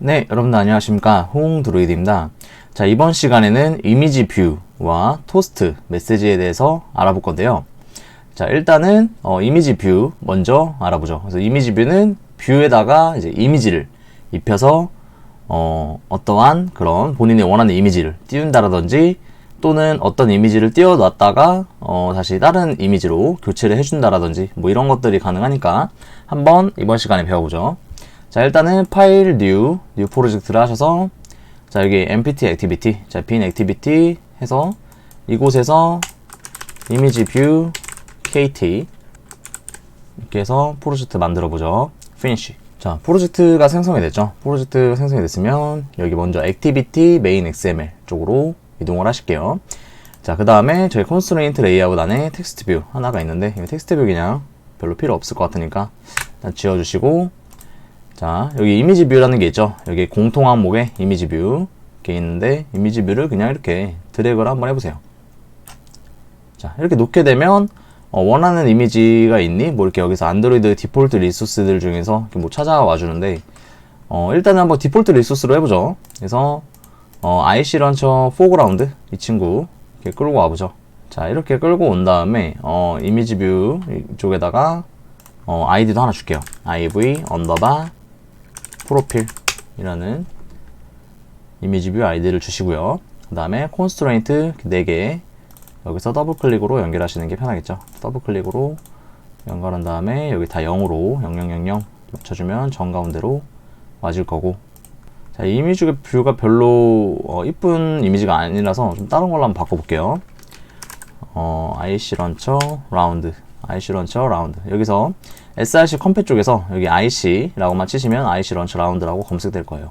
네, 여러분들 안녕하십니까. 홍드로이드입니다. 자, 이번 시간에는 이미지 뷰와 토스트 메시지에 대해서 알아볼 건데요. 자, 일단은 어, 이미지 뷰 먼저 알아보죠. 그래서 이미지 뷰는 뷰에다가 이제 이미지를 입혀서 어, 어떠한 그런 본인이 원하는 이미지를 띄운다라든지 또는 어떤 이미지를 띄워놨다가 어, 다시 다른 이미지로 교체를 해준다라든지 뭐 이런 것들이 가능하니까 한번 이번 시간에 배워보죠. 자 일단은 파일 뉴, 뉴 프로젝트를 하셔서 자 여기 empty activity, 자 bin activity 해서 이곳에서 이미지 뷰 kt 이렇게 해서 프로젝트 만들어 보죠. finish. 자 프로젝트가 생성이 됐죠. 프로젝트가 생성이 됐으면 여기 먼저 activity main xml 쪽으로 이동을 하실게요. 자, 그 다음에 저희 constraint layout 안에 텍스트 뷰 하나가 있는데, 이 텍스트 뷰 그냥 별로 필요 없을 것 같으니까, 일단 지워주시고, 자, 여기 이미지 뷰라는 게 있죠. 여기 공통 항목에 이미지 뷰, 이렇게 있는데, 이미지 뷰를 그냥 이렇게 드래그를 한번 해보세요. 자, 이렇게 놓게 되면, 어, 원하는 이미지가 있니? 뭐 이렇게 여기서 안드로이드 디폴트 리소스들 중에서 이렇게 뭐 찾아와 주는데, 어, 일단은 한번 디폴트 리소스로 해보죠. 그래서, 어, IC 런처 포그라운드 이 친구 이렇게 끌고 와보죠. 자 이렇게 끌고 온 다음에 어, 이미지 뷰 이쪽에다가 어, 아이디도 하나 줄게요. iv 언더바 프로필이라는 이미지 뷰 아이디를 주시고요. 그 다음에 constraint 4개 여기서 더블 클릭으로 연결하시는 게 편하겠죠. 더블 클릭으로 연결한 다음에 여기 다 0으로 0000 맞춰주면 정가운데로 맞을 거고 자, 이 이미지 뷰가 별로 어, 이쁜 이미지가 아니라서 좀 다른 걸로 한번 바꿔볼게요. 어, IC 런처 라운드, IC 런처 라운드. 여기서 SRC 컴패 쪽에서 여기 IC라고만 치시면 IC 런처 라운드라고 검색될 거예요.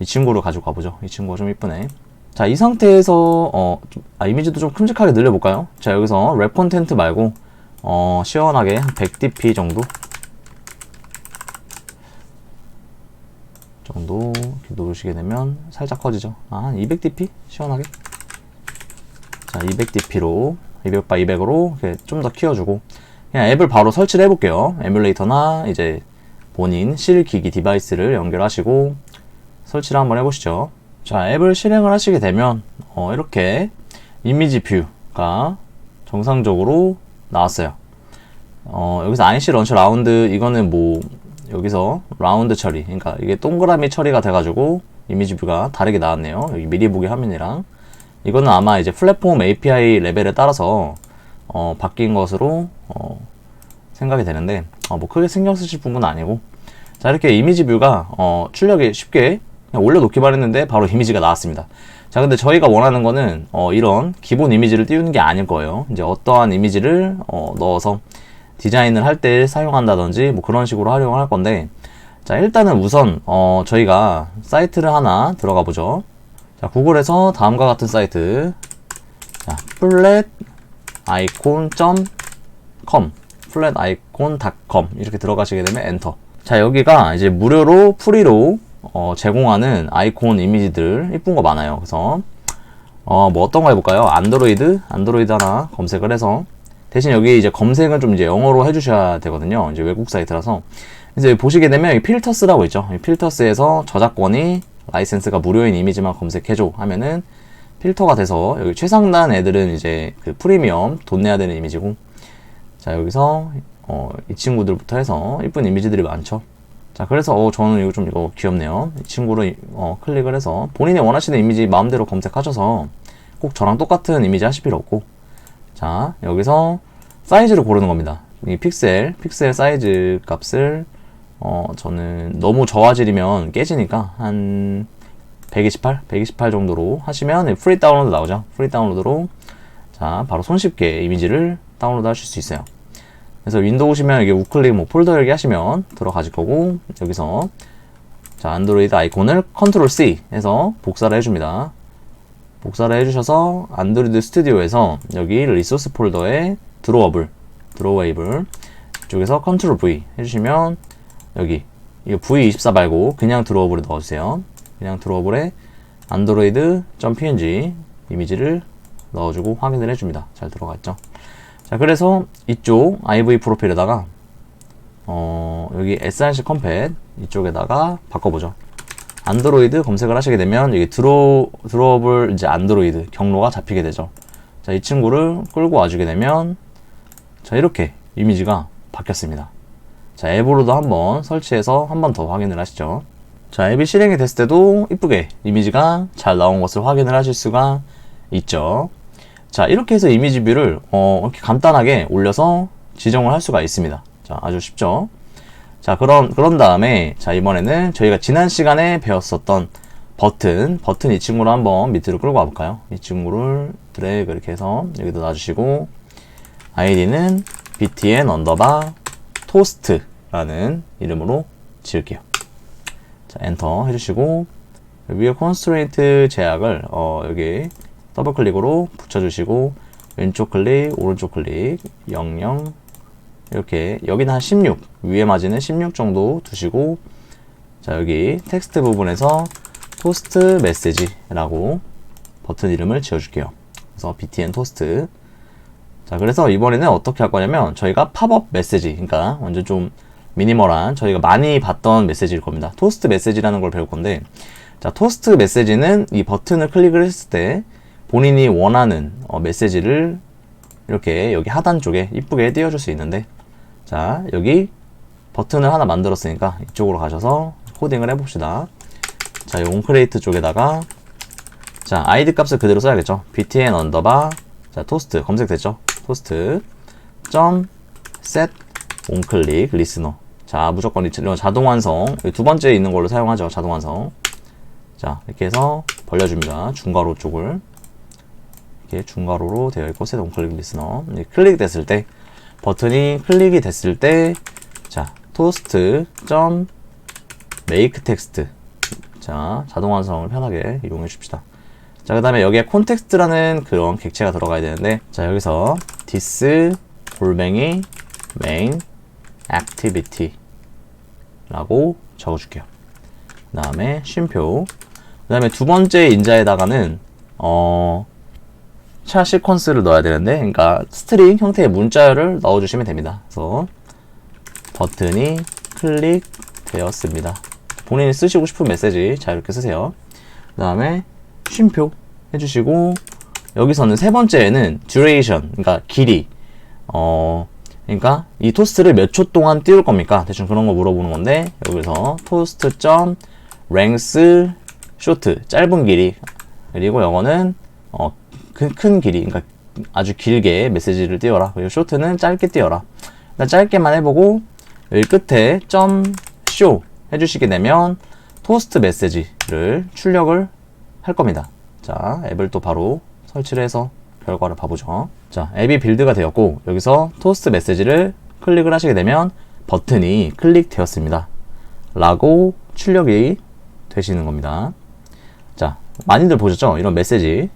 이 친구를 가지고 가보죠. 이 친구가 좀 이쁘네. 자, 이 상태에서 어, 좀, 아, 이미지도 좀 큼직하게 늘려볼까요? 자, 여기서 랩 콘텐트 말고 어, 시원하게 한 100dp 정도 정도 이렇게 누르시게 되면 살짝 커지죠. 아, 한 200dp 시원하게. 자, 200dp로 200 by 200으로 좀 더 키워주고 그냥 앱을 바로 설치를 해볼게요. 에뮬레이터나 이제 본인 실기기 디바이스를 연결하시고 설치를 한번 해보시죠. 자, 앱을 실행을 하시게 되면 어, 이렇게 이미지 뷰가 정상적으로 나왔어요. 어, 여기서 IC 런처 라운드 이거는 뭐 여기서 라운드 처리 그러니까 이게 동그라미 처리가 돼가지고 이미지 뷰가 다르게 나왔네요 여기 미리 보기 화면이랑 이거는 아마 이제 플랫폼 API 레벨에 따라서 어, 바뀐 것으로 어, 생각이 되는데 어, 뭐 크게 신경 쓰실 부분은 아니고. 자 이렇게 이미지 뷰가 어, 출력이 쉽게 올려놓기만 했는데 바로 이미지가 나왔습니다. 자 근데 저희가 원하는 거는 어, 이런 기본 이미지를 띄우는 게 아닐 거예요. 이제 어떠한 이미지를 어, 넣어서 디자인을 할 때 사용한다든지 뭐 그런 식으로 활용을 할 건데 자 일단은 우선 어 저희가 사이트를 하나 들어가 보죠. 자 구글에서 다음과 같은 사이트. 자 플랫 icon.com flaticon.com 이렇게 들어가시게 되면 엔터 자 여기가 이제 무료로 프리로 어, 제공하는 아이콘 이미지들 이쁜 거 많아요 그래서 어, 뭐 어떤 거 해볼까요 안드로이드 안드로이드 하나 검색을 해서 대신 여기 이제 검색은 좀 이제 영어로 해주셔야 되거든요. 이제 외국 사이트라서. 이제 보시게 되면 이 필터스라고 있죠. 이 필터스에서 저작권이 라이센스가 무료인 이미지만 검색해줘 하면은 필터가 돼서 여기 최상단 애들은 이제 그 프리미엄 돈 내야 되는 이미지고 자 여기서 어, 이 친구들부터 해서 이쁜 이미지들이 많죠. 자 그래서 어, 저는 이거 좀 이거 귀엽네요. 이 친구를 어, 클릭을 해서 본인이 원하시는 이미지 마음대로 검색하셔서 꼭 저랑 똑같은 이미지 하실 필요 없고 자, 여기서 사이즈를 고르는 겁니다. 이 픽셀, 픽셀 사이즈 값을 어, 저는 너무 저화질이면 깨지니까 한 128, 128 정도로 하시면 프리 다운로드 나오죠. 프리 다운로드로 자, 바로 손쉽게 이미지를 다운로드 하실 수 있어요. 그래서 윈도우 오시면 여기 우클릭 뭐 폴더 열기 하시면 들어가실 거고 여기서 자, 안드로이드 아이콘을 컨트롤 C 해서 복사를 해줍니다. 복사를 해주셔서 안드로이드 스튜디오에서 여기 리소스 폴더에 드로워블, 드로웨이블 이쪽에서 컨트롤 V 해주시면 여기 이거 V24 말고 그냥 드로워블을 넣어주세요. 그냥 드로워블에 android.png 이미지를 넣어주고 확인을 해줍니다. 잘 들어갔죠? 자, 그래서 이쪽 IV 프로필에다가 어, 여기 src 컴팻 이쪽에다가 바꿔보죠. 안드로이드 검색을 하시게 되면 여기 드로 드로업을 이제 안드로이드 경로가 잡히게 되죠. 자, 이 친구를 끌고 와주게 되면 자, 이렇게 이미지가 바뀌었습니다. 자, 앱으로도 한번 설치해서 한번 더 확인을 하시죠. 자, 앱이 실행이 됐을 때도 이쁘게 이미지가 잘 나온 것을 확인을 하실 수가 있죠. 자, 이렇게 해서 이미지 뷰를 어, 이렇게 간단하게 올려서 지정을 할 수가 있습니다. 자, 아주 쉽죠. 자, 그런, 그런 다음에, 자, 이번에는 저희가 지난 시간에 배웠었던 버튼, 버튼 이 친구를 한번 밑으로 끌고 와 볼까요? 이 친구를 드래그 이렇게 해서 여기다 놔 주시고, 아이디는 btn 언더바 토스트라는 이름으로 지을게요. 자, 엔터 해주시고, 위에 컨스트레인트 제약을, 어, 여기 더블 클릭으로 붙여주시고, 왼쪽 클릭, 오른쪽 클릭, 00, 이렇게 여기는 한 16, 위에 마진은 16 정도 두시고 자 여기 텍스트 부분에서 토스트 메시지라고 버튼 이름을 지어줄게요. 그래서 btn 토스트 자 그래서 이번에는 어떻게 할 거냐면 저희가 팝업 메시지 그러니까 완전 좀 미니멀한 저희가 많이 봤던 메시지일 겁니다. 토스트 메시지라는 걸 배울 건데 자 토스트 메시지는 이 버튼을 클릭을 했을 때 본인이 원하는 어, 메시지를 이렇게 여기 하단 쪽에 이쁘게 띄워줄 수 있는데 자 여기 버튼을 하나 만들었으니까 이쪽으로 가셔서 코딩을 해봅시다 자, 이 온크레이트 쪽에다가 자, 아이디 값을 그대로 써야겠죠. btn 언더바 자, 토스트 검색됐죠. 토스트 점 set 온클릭 리스너 자, 무조건 이런 자동 완성 두 번째 있는 걸로 사용하죠. 자동 완성 자, 이렇게 해서 벌려줍니다. 중괄호 쪽을 이렇게 중괄호로 되어 있고 set 온클릭 리스너 클릭됐을 때 버튼이 클릭이 됐을 때, 자, 토스트 점 make 텍스트. 자, 자동 완성을 편하게 이용해 줍시다. 자, 그 다음에 여기에 콘텍스트라는 그런 객체가 들어가야 되는데, 자, 여기서 this 골뱅이 main activity 라고 적어줄게요. 그 다음에 쉼표. 그 다음에 두 번째 인자에다가는, 어, 차 시퀀스를 넣어야 되는데 그러니까 스트링 형태의 문자를 넣어주시면 됩니다. 그래서 버튼이 클릭되었습니다. 본인이 쓰시고 싶은 메시지 자 이렇게 쓰세요. 그 다음에 쉼표 해주시고 여기서는 세 번째에는 duration 그러니까 길이 어 그러니까 이 토스트를 몇 초 동안 띄울 겁니까? 대충 그런 거 물어보는 건데 여기서 토스트 점 length short 짧은 길이 그리고 영어는 어, 큰, 큰 길이, 그러니까 아주 길게 메시지를 띄워라. 그리고 쇼트는 짧게 띄워라. 일단 짧게만 해보고 여기 끝에 점쇼 해주시게 되면 토스트 메시지를 출력을 할 겁니다. 자, 앱을 또 바로 설치를 해서 결과를 봐보죠. 자, 앱이 빌드가 되었고 여기서 토스트 메시지를 클릭을 하시게 되면 버튼이 클릭되었습니다. 라고 출력이 되시는 겁니다. 자, 많이들 보셨죠? 이런 메시지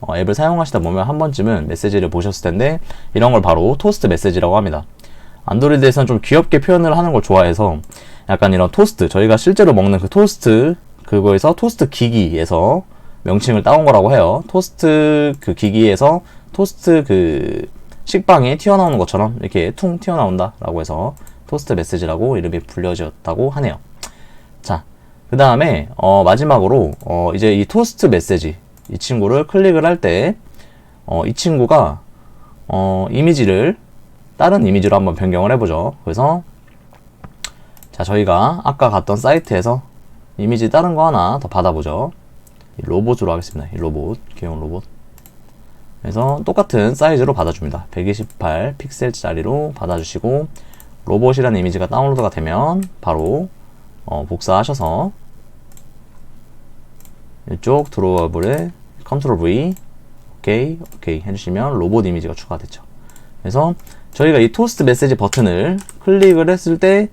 어, 앱을 사용하시다 보면 한 번쯤은 메시지를 보셨을 텐데 이런 걸 바로 토스트 메시지라고 합니다. 안드로이드에서는 좀 귀엽게 표현을 하는 걸 좋아해서 약간 이런 토스트 저희가 실제로 먹는 그 토스트 그거에서 토스트 기기에서 명칭을 따온 거라고 해요. 토스트 그 기기에서 토스트 그 식빵이 튀어나오는 것처럼 이렇게 퉁 튀어나온다라고 해서 토스트 메시지라고 이름이 불려졌다고 하네요. 자, 그 다음에 어, 마지막으로 어, 이제 이 토스트 메시지 이 친구를 클릭을 할 때, 어, 이 친구가, 어, 이미지를 다른 이미지로 한번 변경을 해보죠. 그래서, 자, 저희가 아까 갔던 사이트에서 이미지 다른 거 하나 더 받아보죠. 로봇으로 하겠습니다. 이 로봇, 귀여운 로봇. 그래서 똑같은 사이즈로 받아줍니다. 128 픽셀짜리로 받아주시고, 로봇이라는 이미지가 다운로드가 되면 바로 어, 복사하셔서 이쪽 드로워블에 컨트롤 V 오케이 오케이 해주시면 로봇 이미지가 추가됐죠. 그래서 저희가 이 토스트 메시지 버튼을 클릭을 했을 때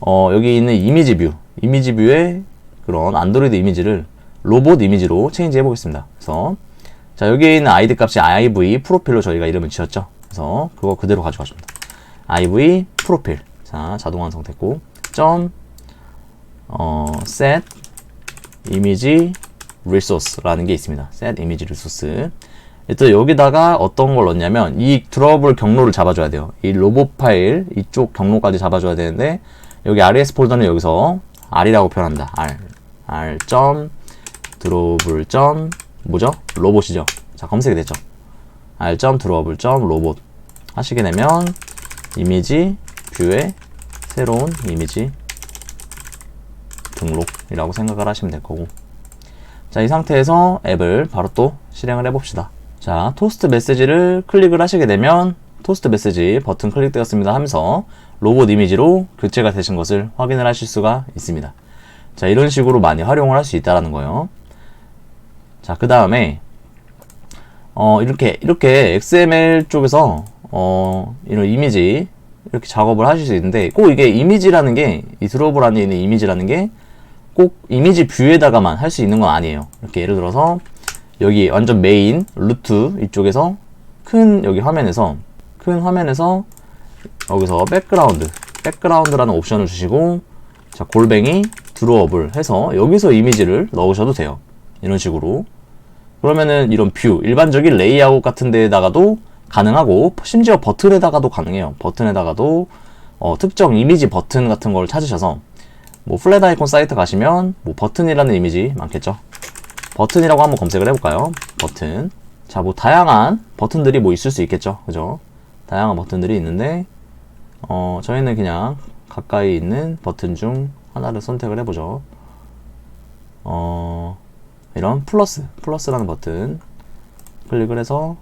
어, 여기 있는 이미지 뷰 이미지 뷰의 그런 안드로이드 이미지를 로봇 이미지로 체인지 해보겠습니다. 그래서 자 여기에 있는 아이디 값이 iv 프로필로 저희가 이름을 지었죠. 그래서 그거 그대로 가져가십니다. iv 프로필 자 자동 완성됐고 점 어, set 이미지 resource라는 게 있습니다. set image resource. 또 여기다가 어떤 걸 넣냐면 이 드롭을 경로를 잡아줘야 돼요. 이 로봇 파일 이쪽 경로까지 잡아줘야 되는데 여기 res 폴더는 여기서 r이라고 표현합니다. r r 점 드로블 점 뭐죠? 로봇이죠. 자 검색이 됐죠. r 점 드로블 점 로봇 하시게 되면 이미지 뷰에 새로운 이미지 등록이라고 생각을 하시면 될 거고 자 이 상태에서 앱을 바로 또 실행을 해봅시다 자 토스트 메시지를 클릭을 하시게 되면 토스트 메시지 버튼 클릭되었습니다 하면서 로봇 이미지로 교체가 되신 것을 확인을 하실 수가 있습니다 자 이런 식으로 많이 활용을 할 수 있다라는 거예요 자 그 다음에 어 이렇게 이렇게 XML 쪽에서 어 이런 이미지 이렇게 작업을 하실 수 있는데 꼭 이게 이미지라는 게 이 드로블 안에 있는 이미지라는 게 꼭 이미지 뷰에다가만 할 수 있는 건 아니에요. 이렇게 예를 들어서 여기 완전 메인 루트 이쪽에서 큰 여기 화면에서 큰 화면에서 여기서 백그라운드 백그라운드라는 옵션을 주시고 자 골뱅이 드로업을 해서 여기서 이미지를 넣으셔도 돼요. 이런 식으로 그러면은 이런 뷰 일반적인 레이아웃 같은 데에다가도 가능하고 심지어 버튼에다가도 가능해요. 버튼에다가도 어, 특정 이미지 버튼 같은 걸 찾으셔서 뭐 플랫 아이콘 사이트 가시면 뭐 버튼이라는 이미지 많겠죠. 버튼이라고 한번 검색을 해볼까요? 버튼. 자, 뭐 다양한 버튼들이 뭐 있을 수 있겠죠. 그죠? 다양한 버튼들이 있는데 어, 저희는 그냥 가까이 있는 버튼 중 하나를 선택을 해보죠. 어, 이런 플러스, 플러스라는 버튼 클릭을 해서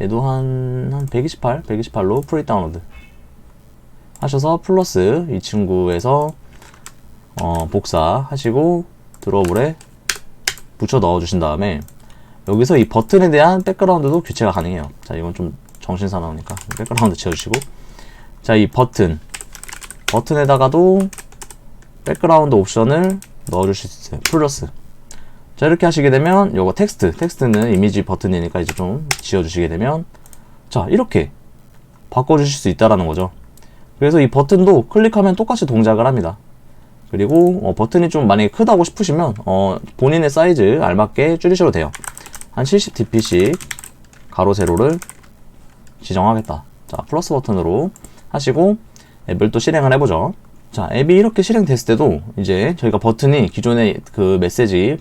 얘도 한, 한 128, 128로 프리 다운로드 하셔서 플러스 이 친구에서 어, 복사하시고 드로블에 붙여 넣어 주신 다음에 여기서 이 버튼에 대한 백그라운드도 교체가 가능해요. 자, 이건 좀 정신 사나우니까 백그라운드 지워주시고 자, 이 버튼 버튼에다가도 백그라운드 옵션을 넣어 주실 수 있어요. 플러스 자, 이렇게 하시게 되면 요거 텍스트 텍스트는 이미지 버튼이니까 이제 좀 지워 주시게 되면 자, 이렇게 바꿔 주실 수 있다라는 거죠. 그래서 이 버튼도 클릭하면 똑같이 동작을 합니다. 그리고 어, 버튼이 좀 만약에 크다고 싶으시면 어, 본인의 사이즈 알맞게 줄이셔도 돼요. 한 70dp씩 가로 세로를 지정하겠다. 자 플러스 버튼으로 하시고 앱을 또 실행을 해보죠. 자 앱이 이렇게 실행됐을 때도 이제 저희가 버튼이 기존에 그 메시지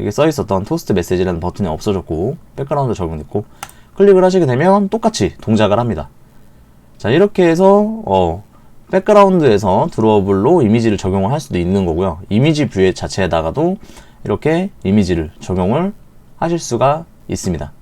이게 써 있었던 토스트 메시지라는 버튼이 없어졌고 백그라운드 적용됐고 클릭을 하시게 되면 똑같이 동작을 합니다. 자 이렇게 해서 어, 백그라운드에서 드로어블로 이미지를 적용을 할 수도 있는 거고요. 이미지 뷰에 자체에다가도 이렇게 이미지를 적용을 하실 수가 있습니다.